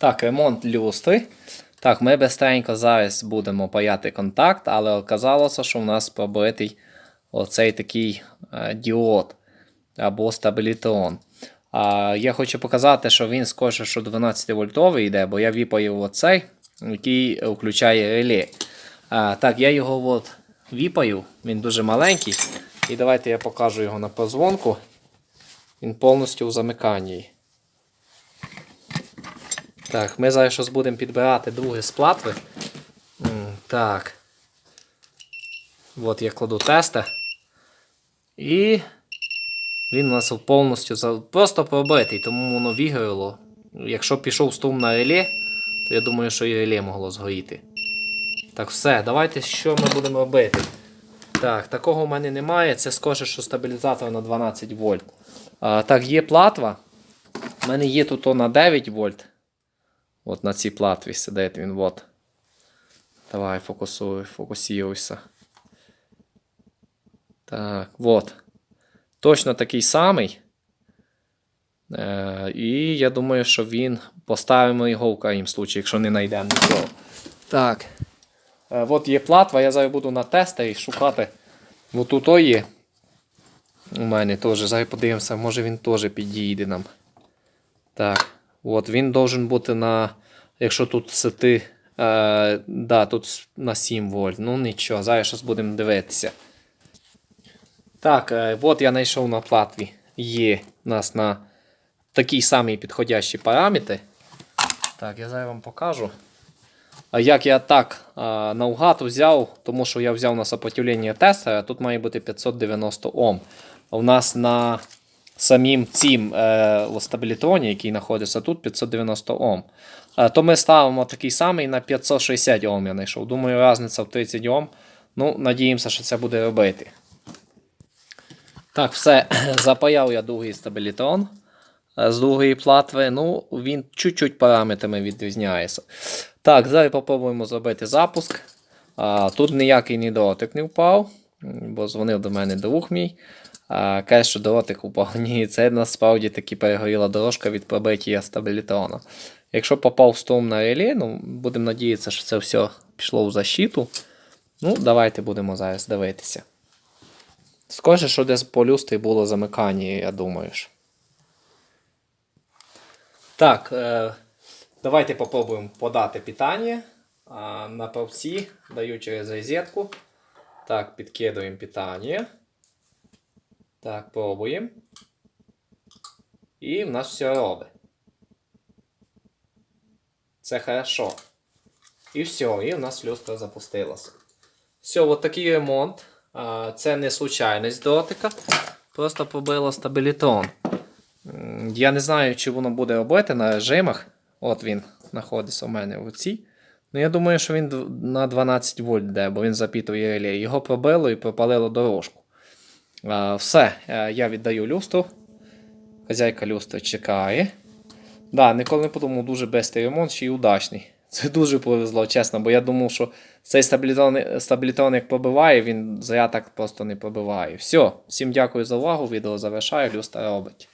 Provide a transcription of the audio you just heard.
Так, ремонт люстри. Так, ми безстренько зараз будемо паяти контакт, але оказалося, що в нас пробитий оцей такий е, діод або стабілітрон. А, я хочу показати, що він скоріше, що 12 вольтовий йде, бо я віпаю оцей, який включає реле. А, так, я його от віпаю, він дуже маленький. І давайте я покажу його на позвонку. Він повністю у замиканні. Так, ми зараз щось будемо підбирати друге з платви. Так. От я кладу теста. І він у нас повністю просто пробитий, тому воно вигоріло. Якщо пішов струм на реле, то я думаю, що і реле могло згоріти. Так, все, давайте що ми будемо робити. Так, такого в мене немає. Це скаже, що стабілізатор на 12 вольт. А, так, є платва. У мене є тут на 9 вольт. От на цій платві сидить він. От. Давай, фокусуй, фокусуйся. Так, от. Точно такий самий. Е, і я думаю, що він поставимо його в крайнім случаї, якщо не знайдемо нічого. Так. Е, от є платва, я зараз буду на тестері шукати. От тут о є. У мене теж. Зараз подивимося, може він теж підійде нам. Так. От він должен бути на. Якщо тут сети. Е, да, тут на 7 вольт. Ну нічого, зараз щось будемо дивитися. Так, е, от я знайшов на платві. Є у нас на такі самі підходящі параметри. Так, я зараз вам покажу. А як я так а, наугад взяв, тому що я взяв на сопротивлення тестера, тут має бути 590 Ом. У нас на самім цім е, стабілітроні, який знаходиться тут, 590 Ом. Е, то ми ставимо такий самий на 560 Ом, я знайшов. Думаю, різниця в 30 Ом. Ну, надіємося, що це буде робити. Так, все, запаяв я другий стабілітрон е, з другої платви. Ну, він чуть-чуть параметрами відрізняється. Так, зараз попробуємо зробити запуск. А, тут ніякий ні дротик не впав, бо дзвонив до мене друг мій. Каже, що дротик упав. Ні, це насправді таки перегоріла дорожка від пробиття стабілітрона. Якщо попав струм на реле, ну, будемо надіятися, що це все пішло в защиту. Ну, давайте будемо зараз дивитися. Схоже, що десь по люстрі було замикання, я думаю. Так, е, давайте попробуємо подати питання. На правці даю через розетку. Так, підкидуємо питання. Так, пробуємо. І в нас все робить. Це хорошо. І все, і в нас люстра запустилася. Все, от такий ремонт. Це не случайність дотика. Просто побило стабілітрон. Я не знаю, чи воно буде робити на режимах. От він знаходиться у мене в руці. Ну, я думаю, що він на 12 вольт йде, бо він запитує реле. Його пробило і пропалило дорожку. Все, е, я віддаю люстру. Хазяйка люстри чекає. Да, ніколи не подумав, дуже бестий ремонт, ще й удачний. Це дуже повезло, чесно, бо я думав, що цей стабілітон, як пробиває, він зря так просто не пробиває. Все, всім дякую за увагу. Відео завершаю, люстра робить.